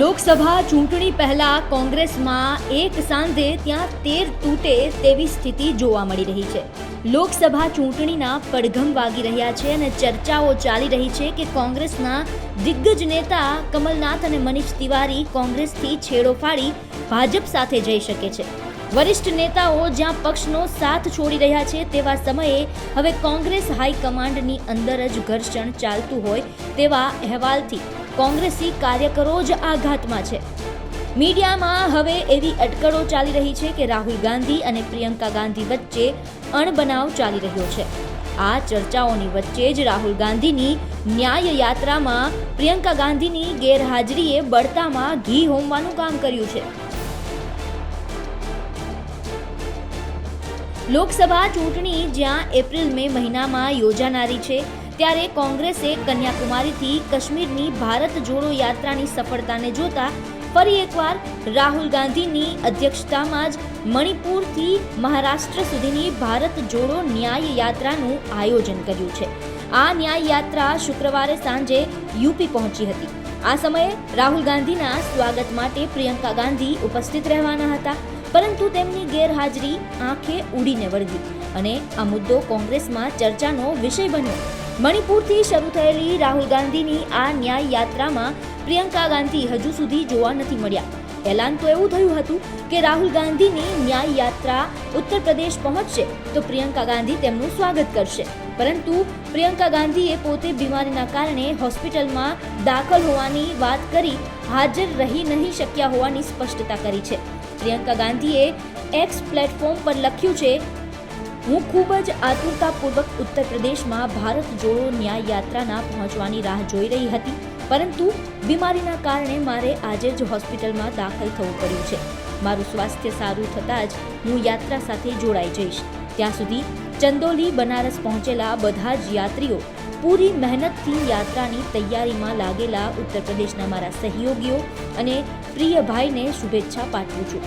લોકસભા ચૂંટણી પહેલા કોંગ્રેસમાં એક સાંધે ત્યાં તેર તૂટે તેવી સ્થિતિ જોવા મળી રહી છે. લોકસભા ચૂંટણીના પડઘમ વાગી રહ્યા છે અને ચર્ચાઓ ચાલી રહી છે કે કોંગ્રેસના દિગ્ગજ નેતા કમલનાથ અને મનીષ તિવારી કોંગ્રેસથી છેડો ફાડી ભાજપ સાથે જઈ શકે છે. વરિષ્ઠ નેતાઓ જ્યાં પક્ષનો સાથ છોડી રહ્યા છે તેવા સમયે હવે કોંગ્રેસ હાઈકમાન્ડની અંદર જ ઘર્ષણ ચાલતું હોય તેવા અહેવાલથી કોંગ્રેસી કાર્યકરો જ આઘાતમાં છે. મીડિયામાં હવે એવી અટકળો ચાલી રહી છે કે રાહુલ ગાંધી અને પ્રિયંકા ગાંધી વચ્ચે અણબનાવ ચાલી રહ્યો છે. આ ચર્ચાઓની વચ્ચે જ રાહુલ ગાંધીની ન્યાય યાત્રામાં પ્રિયંકા ગાંધીની ગેરહાજરીએ બળતામાં ઘી હોમવાનું કામ કર્યું છે. લોકસભા ચૂંટણી જ્યાં એપ્રિલ મે મહિનામાં યોજાનારી છે ત્યારે કોંગ્રેસે કન્યાકુમારીથી કાશ્મીરની ભારત જોડો યાત્રાની સફળતાને જોતા ફરી એકવાર રાહુલ ગાંધીની અધ્યક્ષતામાં જ મણિપુરથી મહારાષ્ટ્ર સુધીની ભારત જોડો ન્યાય યાત્રાનું આયોજન કર્યું છે. આ ન્યાય યાત્રા શુક્રવારે સાંજે યુપી પહોંચી હતી. આ સમયે રાહુલ ગાંધીના સ્વાગત માટે પ્રિયંકા ગાંધી ઉપસ્થિત રહેવાના હતા, પરંતુ તેમની ગેરહાજરી આંખે ઉડીને વળગી અને આ મુદ્દો કોંગ્રેસમાં ચર્ચાનો વિષય બન્યો. મણિપુરથી શરૂ થયેલી રાહુલ ગાંધીની આ ન્યાય યાત્રામાં પ્રિયંકા ગાંધી હજુ સુધી જોવા નથી મળ્યા. એલાન તો એવું થયું હતું કે રાહુલ ગાંધીની ન્યાય યાત્રા ઉત્તર પ્રદેશ પહોંચશે તો પ્રિયંકા ગાંધી તેમનું સ્વાગત કરશે. પરંતુ પ્રિયંકા ગાંધીએ પોતે બીમારીના કારણે હોસ્પિટલમાં દાખલ હોવાની વાત કરી હાજર રહી નહીં શક્યા હોવાની સ્પષ્ટતા કરી છે. પ્રિયંકા ગાંધીએ એક્સ પ્લેટફોર્મ પર લખ્યું છે હું ખૂબ જ આતુરતાપૂર્વક ઉત્તર પ્રદેશમાં ભારત જોડો ન્યાય યાત્રાના પહોંચવાની રાહ જોઈ રહી હતી, પરંતુ બીમારીના કારણે મારે આજે જ હોસ્પિટલમાં દાખલ થવું પડ્યું છે. મારું સ્વાસ્થ્ય સારું થતાં જ હું યાત્રા સાથે જોડાઈ જઈશ. ત્યાં સુધી ચંદોલી, બનારસ પહોંચેલા બધા જ યાત્રીઓ પૂરી મહેનતથી યાત્રાની તૈયારીમાં લાગેલા ઉત્તર પ્રદેશના મારા સહયોગીઓ અને પ્રિય ભાઈને શુભેચ્છા પાઠવું છું.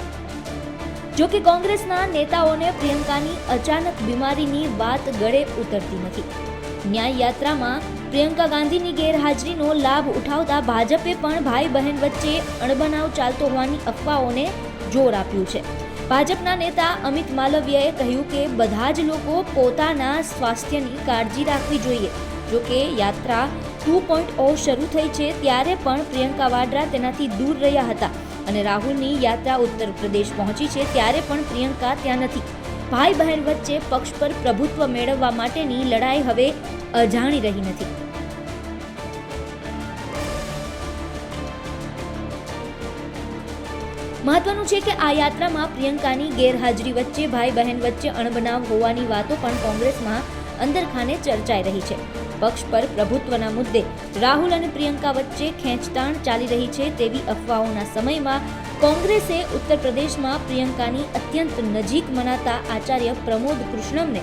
જો કે કોંગ્રેસના નેતાઓને પ્રિયંકાની અચાનક બીમારીની વાત ગળે ઉતરતી નથી. ન્યાય યાત્રામાં પ્રિયંકા ગાંધીની ગેરહાજરીનો લાભ ઉઠાવતા ભાજપે પણ ભાઈ બહેન વચ્ચે અણબનાવ ચાલતો હોવાની અફવાઓને જોર આપ્યું છે. ભાજપના નેતા અમિત માલવિયાએ કહ્યું કે બધા જ લોકો પોતાના સ્વાસ્થ્યની કાળજી રાખવી જોઈએ. જોકે યાત્રા ટુ પોઈન્ટ ઓ શરૂ થઈ છે ત્યારે પણ પ્રિયંકા વાડ્રા તેનાથી દૂર રહ્યા હતા. અને રાહુલની યાત્રા ઉત્તર પ્રદેશ પહોંચી છે ત્યારે પણ પ્રિયંકા ત્યાં નથી. ભાઈ બહેન વચ્ચે પક્ષ પર પ્રભુત્વ મેળવવા માટેની લડાઈ હવે અજાણી રહી નથી. મહત્વનું છે કે આ યાત્રામાં પ્રિયંકાની ગેરહાજરી વચ્ચે ભાઈ બહેન વચ્ચે અણબનાવ હોવાની વાતો પણ કોંગ્રેસમાં અંદરખાને ચર્ચાઈ રહી છે. પક્ષ પર પ્રભુત્વના મુદ્દે રાહુલ અને પ્રિયંકા વચ્ચે ખેંચતાણ ચાલી રહી છે તેવી અફવાઓના સમયમાં કોંગ્રેસે ઉત્તર પ્રદેશમાં પ્રિયંકાની અત્યંત નજીક મનાતા આચાર્ય પ્રમોદ કૃષ્ણમને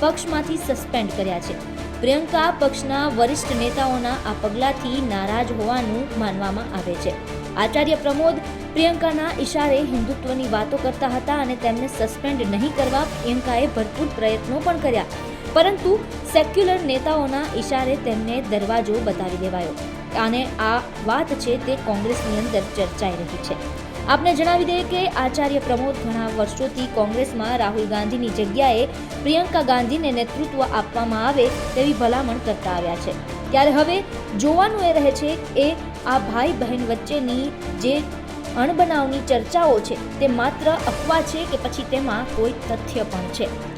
પક્ષમાંથી સસ્પેન્ડ કર્યા છે. પ્રિયંકા પક્ષના વરિષ્ઠ નેતાઓના આ પગલાંથી નારાજ હોવાનું માનવામાં આવે છે. આચાર્ય પ્રમોદ પ્રિયંકાના ઇશારે હિન્દુત્વની વાતો કરતા હતા અને તેમને સસ્પેન્ડ નહીં કરવા પ્રિયંકાએ ભરપૂર પ્રયત્નો પણ કર્યા. પરંતુ સેક્યુલર નેતાઓના ઇશારે તેમને દરવાજો બતાવી દેવાયો. અને આ વાત છે તે કોંગ્રેસની અંદર ચર્ચાઈ રહી છે. આપને જણાવી દઈએ કે આચાર્ય પ્રમોદ ઘણા વર્ષોથી કોંગ્રેસમાં રાહુલ ગાંધીની જગ્યાએ પ્રિયંકા ગાંધીને નેતૃત્વ આપવામાં આવે તેવી ભલામણ કરતા આવ્યા છે. ત્યારે હવે જોવાનું એ રહે છે એ આ ભાઈ બહેન વચ્ચેની જે અણબનાવની ચર્ચાઓ છે તે માત્ર અફવા છે કે પછી તેમાં કોઈ તથ્ય પણ છે.